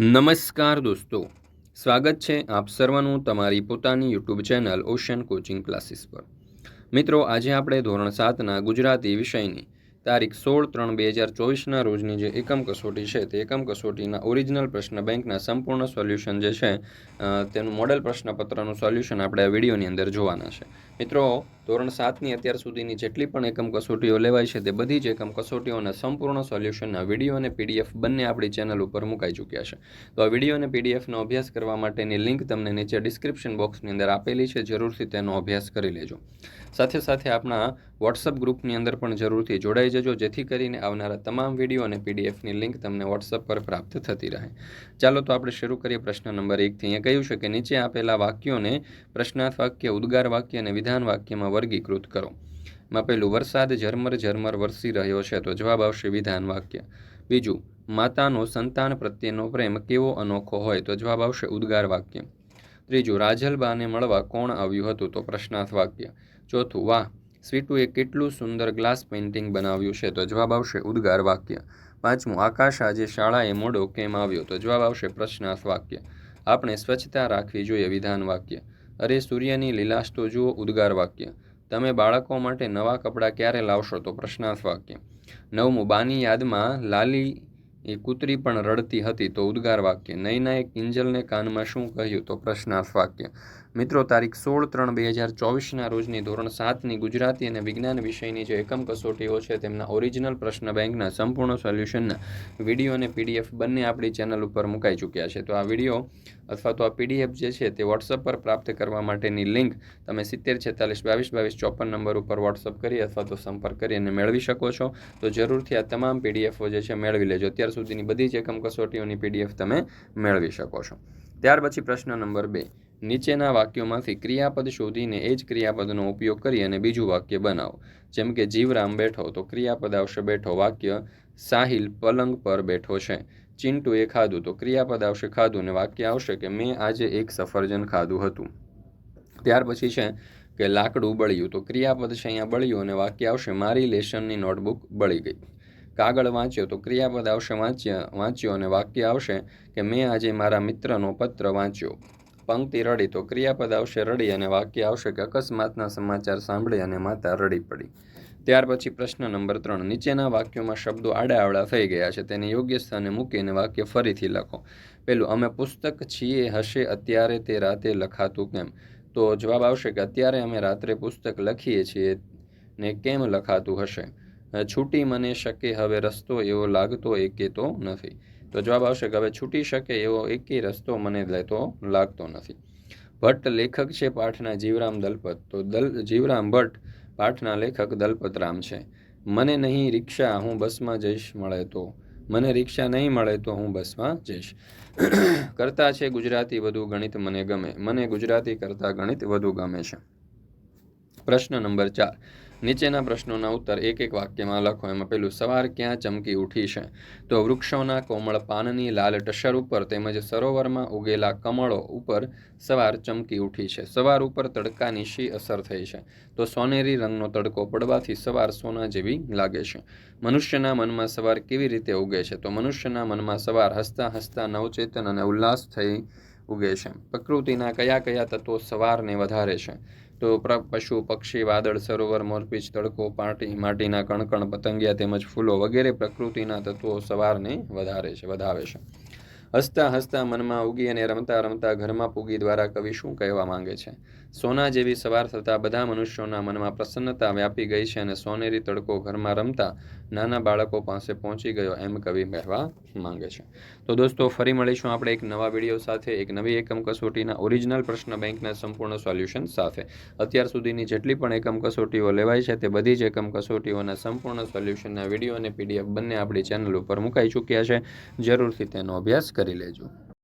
નમસ્કાર દોસ્તો. સ્વાગત છે આપ સર્વનું તમારી પોતાની YouTube channel Ocean Coaching Classes પર. મિત્રો, આજે આપણે ધોરણ સાતના ગુજરાતી વિષયની તારીખ સોળ ત્રણ બે હજાર ચોવીસના રોજની જે એકમ કસોટી છે તે એકમ કસોટીના ઓરિજિનલ પ્રશ્ન બેંકના સંપૂર્ણ સોલ્યુશન જે છે તેનું મોડેલ પ્રશ્નપત્રનું સોલ્યુશન આપણે આ વિડીયોની અંદર જોવાના છે. મિત્રો ધોરણ સાતની અત્યાર સુધીની જેટલી પણ એકમ કસોટીઓ લેવાય છે તે બધી જ એકમ કસોટીઓના સંપૂર્ણ સોલ્યુશનના વીડિયો અને પીડીએફ બંને આપણી ચેનલ ઉપર મુકાઈ ચૂક્યા છે. તો આ વીડિયો અને પીડીએફનો અભ્યાસ કરવા માટેની લિંક તમને નીચે ડિસ્ક્રિપ્શન બોક્સની અંદર આપેલી છે, જરૂરથી તેનો અભ્યાસ કરી લેજો. સાથે સાથે આપણા વોટ્સઅપ ગ્રુપની અંદર પણ જરૂરથી જોડાઈ જજો, જેથી કરીને આવનારા તમામ વીડિયો અને પીડીએફની લિંક તમને વોટ્સઅપ પર પ્રાપ્ત થતી રહે. ચાલો તો આપણે શરૂ કરીએ પ્રશ્ન નંબર એકથી. અહીંયા કહ્યું છે કે નીચે આપેલા વાક્યોને પ્રશ્નાર્થ વાક્ય, ઉદ્ગાર વાક્ય અને વિધાન વાક્યમાં વર્ગીકૃત કરો. માં પહેલું, વરસાદ ઝરમર ઝરમર વરસી રહ્યો છે, તો જવાબ આવશે વિધાન વાક્ય. બીજું, માતાનો સંતાન પ્રત્યેનો પ્રેમ કેવો અનોખો હોય, તો જવાબ આવશે ઉદ્ગાર વાક્ય. ત્રીજું, રાજલબાને મળવા કોણ આવ્યું હતું, તો પ્રશ્નાર્થ વાક્ય. ચોથું, વાહ, સ્વીટુએ કેટલું સુંદર ગ્લાસ પેઇન્ટિંગ બનાવ્યું છે, તો જવાબ આવશે ઉદ્ગાર વાક્ય. પાંચમું, આકાશ આજે શાળાએ મોડો કેમ આવ્યો, તો જવાબ આવશે પ્રશ્નાર્થ વાક્ય. આપણે સ્વચ્છતા રાખવી જોઈએ, વિધાન વાક્ય. અરે, સૂર્યની લીલાશ તો જુઓ, ઉદ્ગાર વાક્ય. તમે બાળકો માટે નવા કપડાં ક્યારે લાવશો? તો પ્રશ્નાર્થ વાક્ય નવમું બાની યાદમાં લાલી એ કૂતરી પણ રડતી હતી તો ઉદ્ગાર વાક્ય, નૈનાએ કિંજલને કાનમાં શું કહ્યું? તો પ્રશ્નાર્થ વાક્ય, મિત્રો, તારીખ સોળ ત્રણ બે હજાર ચોવીસના રોજની ધોરણ સાતની ગુજરાતી અને વિજ્ઞાન વિષયની જે એકમ કસોટીઓ છે, તેમના ઓરિજિનલ પ્રશ્ન બેંકના સંપૂર્ણ સોલ્યુશનના વીડિયો અને પીડીએફ બંને આપણી ચેનલ ઉપર મુકાઈ ચૂક્યા છે. તો આ વીડિયો અથવા તો આ પીડીએફ જે છે, તે વોટ્સઅપ પર પ્રાપ્ત કરવા માટેની લિંક તમે સિત્તેર, છેતાલીસ, બાવીસ બાવીસ, ચોપન નંબર ઉપર વોટ્સઅપ કરી અથવા તો સંપર્ક કરી અને મેળવી શકો છો. તો જરૂરથી આ તમામ પીડીએફો જે છે, મેળવી લેજો. અત્યાર સુધીની બધી જ એકમ કસોટીઓની પીડીએફ તમે મેળવી શકો છો. ત્યાર પછી પ્રશ્ન નંબર બે. નીચેના વાક્યોમાંથી ક્રિયાપદ શોધીને એ જ ક્રિયાપદનો ઉપયોગ કરી અને બીજું વાક્ય બનાવો. જેમ કે, જીવરામ બેઠો. તો ક્રિયાપદ આવશે બેઠો. વાક્ય, સાહિલ પલંગ પર બેઠો છે. ચિંટુએ ખાધું. તો ક્રિયાપદ આવશે ખાધું અને વાક્ય આવશે કે, મેં આજે એક સફરજન ખાધું હતું. ત્યાર પછી છે કે, લાકડું બળ્યું. તો ક્રિયાપદ છે અહીંયા બળ્યું અને વાક્ય આવશે, મારી લેશનની નોટબુક બળી ગઈ. કાગળ વાંચ્યો તો ક્રિયાપદ આવશે વાંચ્યા, વાંચ્યો અને વાક્ય આવશે કે મેં આજે મારા મિત્રનો પત્ર વાંચ્યો. પંક્તિ રડી તો ક્રિયાપદ આવશે રડી અને વાક્ય આવશે કે અકસ્માતના સમાચાર સાંભળી અને માતા રડી પડી. ત્યાર પછી પ્રશ્ન નંબર ત્રણ. નીચેના વાક્યોમાં શબ્દો આડાઅવળા થઈ ગયા છે. તેને યોગ્ય સ્થાને મૂકીને વાક્ય ફરીથી લખો. પેલું, અમે પુસ્તક છીએ હશે અત્યારે તે રાતે લખાતું કેમ? તો જવાબ આવશે કે અત્યારે અમે રાત્રે પુસ્તક લખીએ છીએ ને કેમ લખાતું હશે? છૂટી મને શકે હવે રસ્તો એવો લાગતો એકે તો નથી. તો જવાબ આવશે કે હવે છૂટી શકે એવો એકેય રસ્તો મને લેતો લાગતો નથી. ભટ્ટ લેખક છે પાઠના જીવરામ દલપત. તો દલ જીવરામ ભટ્ટ પાઠના લેખક દલપતરામ છે. મને નહીં રિક્ષા હું બસમાં જઈશ મળે તો. મને રિક્ષા નહીં મળે તો હું બસમાં જઈશ. કરતા છે ગુજરાતી વધુ ગણિત મને ગમે. મને ગુજરાતી કરતાં ગણિત વધુ ગમે છે. પ્રશ્ન નંબર ચાર. નીચેના પ્રશ્નોના ઉત્તર એક એક વાક્યમાં લખો. એમાં પેલું, સવાર ક્યાં ચમકી ઉઠી છે? તો વૃક્ષોના કોમળ પાનની લાલ ટસર ઉપર તેમજ સરોવરમાં ઉગેલા કમળો ઉપર સવાર ચમકી ઉઠી છે. સવાર ઉપર તડકાની શી અસર થઈ છે? તો સોનેરી રંગનો તડકો પડવાથી સવાર સોના જેવી લાગે છે. મનુષ્યના મનમાં સવાર કેવી રીતે ઉગે છે? તો મનુષ્યના મનમાં સવાર હસતા હસતા નવચેતન અને ઉલ્લાસ થઈ ઉગે છે. પ્રકૃતિના કયા કયા તત્વો સવારને વધારે છે? તો પશુ, પક્ષી, વાદળ, સરોવર મોરપીંછ તડકો, પાટી, માટીના કણકણ, પતંગિયા તેમજ ફૂલો વગેરે પ્રકૃતિના તત્વો સવારને વધારે છે, વધાવે છે. હસતા હસતા મનમાં ઉગી અને રમતા રમતા ઘરમાં પૂગી દ્વારા કવિ શું કહેવા માંગે છે? સોના જેવી સવાર થતાં બધા મનુષ્યોના મનમાં પ્રસન્નતા વ્યાપી ગઈ છે અને સોનેરી તડકો ઘરમાં રમતા નાના બાળકો પાસે પહોંચી ગયો એમ કવિ કહેવા માંગે છે. તો દોસ્તો, ફરી મળીશું આપણે એક નવા વીડિયો સાથે, એક નવી એકમ કસોટીના ઓરિજિનલ પ્રશ્ન બેંકના સંપૂર્ણ સોલ્યુશન સાથે. અત્યાર સુધીની જેટલી પણ એકમ કસોટીઓ લેવાય છે તે બધી જ એકમ કસોટીઓના સંપૂર્ણ સોલ્યુશનના વીડિયો અને પીડીએફ બંને આપણી ચેનલ ઉપર મુકાઈ ચૂક્યા છે. જરૂરથી તેનો અભ્યાસ કરી લેજો.